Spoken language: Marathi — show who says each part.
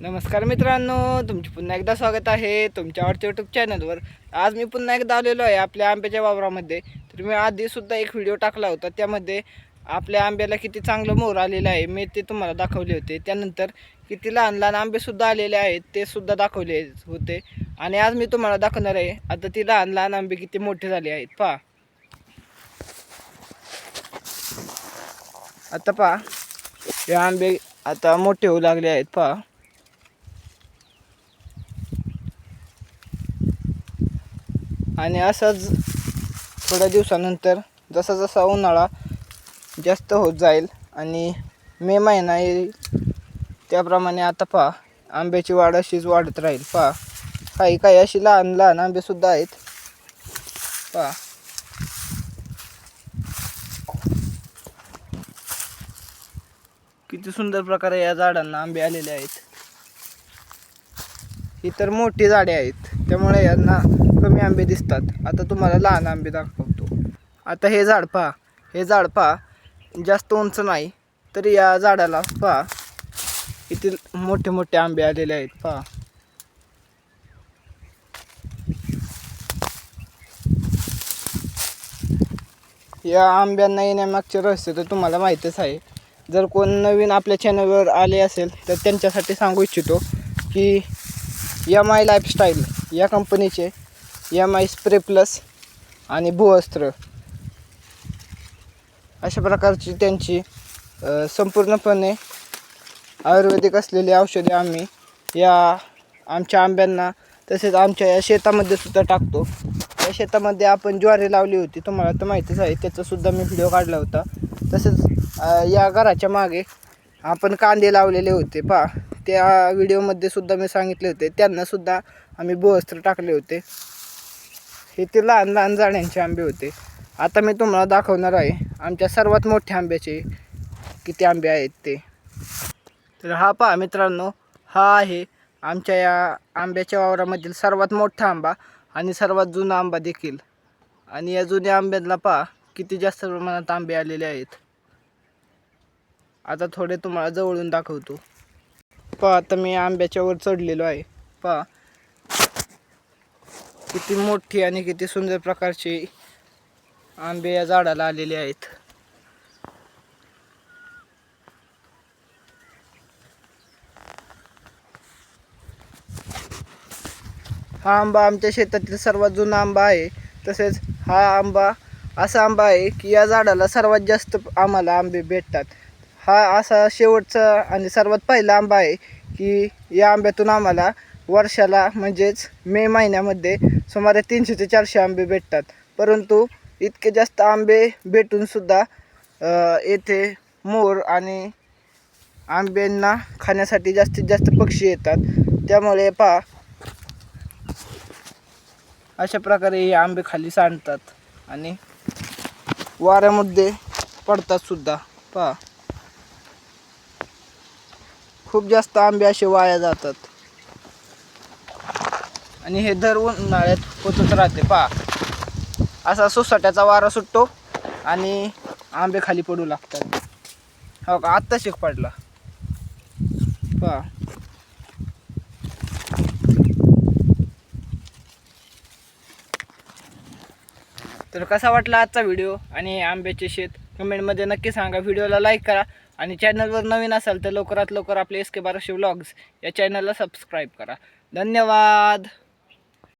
Speaker 1: नमस्कार मित्रांनो तुमचे पुन्हा एकदा स्वागत आहे तुमच्या आवडत्या यूट्यूब चॅनलवर आज मी पुन्हा एकदा आलेलो आहे आपल्या आंब्याच्या वावरामध्ये. तर मी आधीसुद्धा एक व्हिडिओ टाकला होता त्यामध्ये आपल्या आंब्याला किती चांगलं मोर आलेलं आहे मी ते तुम्हाला दाखवले होते. त्यानंतर किती लहान लहान आंबेसुद्धा आलेले आहेत ते सुद्धा दाखवले होते. आणि आज मी तुम्हाला दाखवणार आहे आता ती लहान लहान आंबे किती मोठे झाले आहेत पहा. आता पहा हे आंबे आता मोठे होऊ लागले आहेत पहा. आणि असंच थोड्या दिवसानंतर जसा जसा उन्हाळा जास्त होत जाईल आणि मे महिना येईल त्याप्रमाणे आता पहा आंब्याची वाढ अशीच वाढत राहील. पहा काही काही अशी लहान लहान आंबेसुद्धा आहेत. पहा. किती सुंदर प्रकारे या झाडांना आंबे आलेले आहेत. ही तर मोठी झाडे आहेत. त्यामुळे यांना कमी आंबे दिसतात. आता तुम्हाला लहान आंबे दाखवतो. आता हे झाड पहा. हे झाड पहा. जास्त उंच नाही तरी या झाडाला पहा. इथे मोठे मोठे आंबे आलेले आहेत पहा. या आंब्यांना येण्यामागचे रहस्य तर तुम्हाला माहीतच आहे. जर कोण नवीन आपल्या चॅनलवर आले असेल तर त्यांच्यासाठी सांगू इच्छितो की एम आय लाईफस्टाईल या कंपनीचे एम आय स्प्रे प्लस आणि भूअस्त्र अशा प्रकारची त्यांची संपूर्णपणे आयुर्वेदिक असलेली औषधे आम्ही या आमच्या आंब्यांना तसेच आमच्या या शेतामध्ये सुद्धा टाकतो. या शेतामध्ये आपण ज्वारी लावली होती तुम्हाला तर माहितीच आहे त्याचासुद्धा मी व्हिडिओ काढला होता. तसेच या घराच्या मागे आपण कांदे लावलेले होते पहा. त्या व्हिडिओमध्ये सुद्धा मी सांगितले होते त्यांनासुद्धा आम्ही बोस्त्र टाकले होते. हे ते लहान लहान झाडांचे आंबे होते. आता मी तुम्हाला दाखवणार आहे आमच्या सर्वात मोठ्या आंब्याचे किती आंबे आहेत ते. तर हा पहा मित्रांनो हा आहे आमच्या या आंब्याच्या वावरामधील सर्वात मोठा आंबा आणि सर्वात जुना आंबा देखील. आणि या जुन्या आंब्याला पहा किती जास्त प्रमाणात आंबे आलेले आहेत. आता थोडे तुम्हाला जवळून दाखवतो. पहा आता मी आंब्याच्यावर चढलेलो आहे. पहा किती मोठी आणि किती सुंदर प्रकारचे आंबे या झाडाला आलेले आहेत. हा आंबा आमच्या शेतातील सर्वात जुना आंबा आहे. तसेच हा आंबा असा आंबा आहे की या झाडाला सर्वात जास्त आम्हाला आंबे भेटतात. हा असा शेवटचा आणि सर्वात पहिला आंबा आहे की या आंब्यातून आम्हाला वर्षाला म्हणजेच मे महिन्यामध्ये सुमारे तीनशे ते चारशे आंबे भेटतात. परंतु इतके जास्त आंबे भेटूनसुद्धा येथे मोर आणि आंब्यांना खाण्यासाठी जास्तीत जास्त पक्षी येतात. त्यामुळे पहा अशा प्रकारे हे आंबे खाली सांडतात आणि वाऱ्यामध्ये पडतात सुद्धा. पहा खूप जास्त आंबे असे वाया जातात. आणि हे दर उन्हाळ्यात होतच राहते पहा. असा सोसाट्याचा वारा सुटतो आणि आंबे खाली पडू लागतात. हो का? आत्ता शेक पडला. पहा. तर कसा वाटला आजचा व्हिडिओ आणि आंब्याचे शेत? कमेंटमध्ये नक्की सांगा. व्हिडिओला लाईक करा आणि चॅनलवर नवीन असाल तर लवकरात लवकर आपले एस के बाराशे व्लॉग्स या चॅनलला सबस्क्राईब करा. धन्यवाद!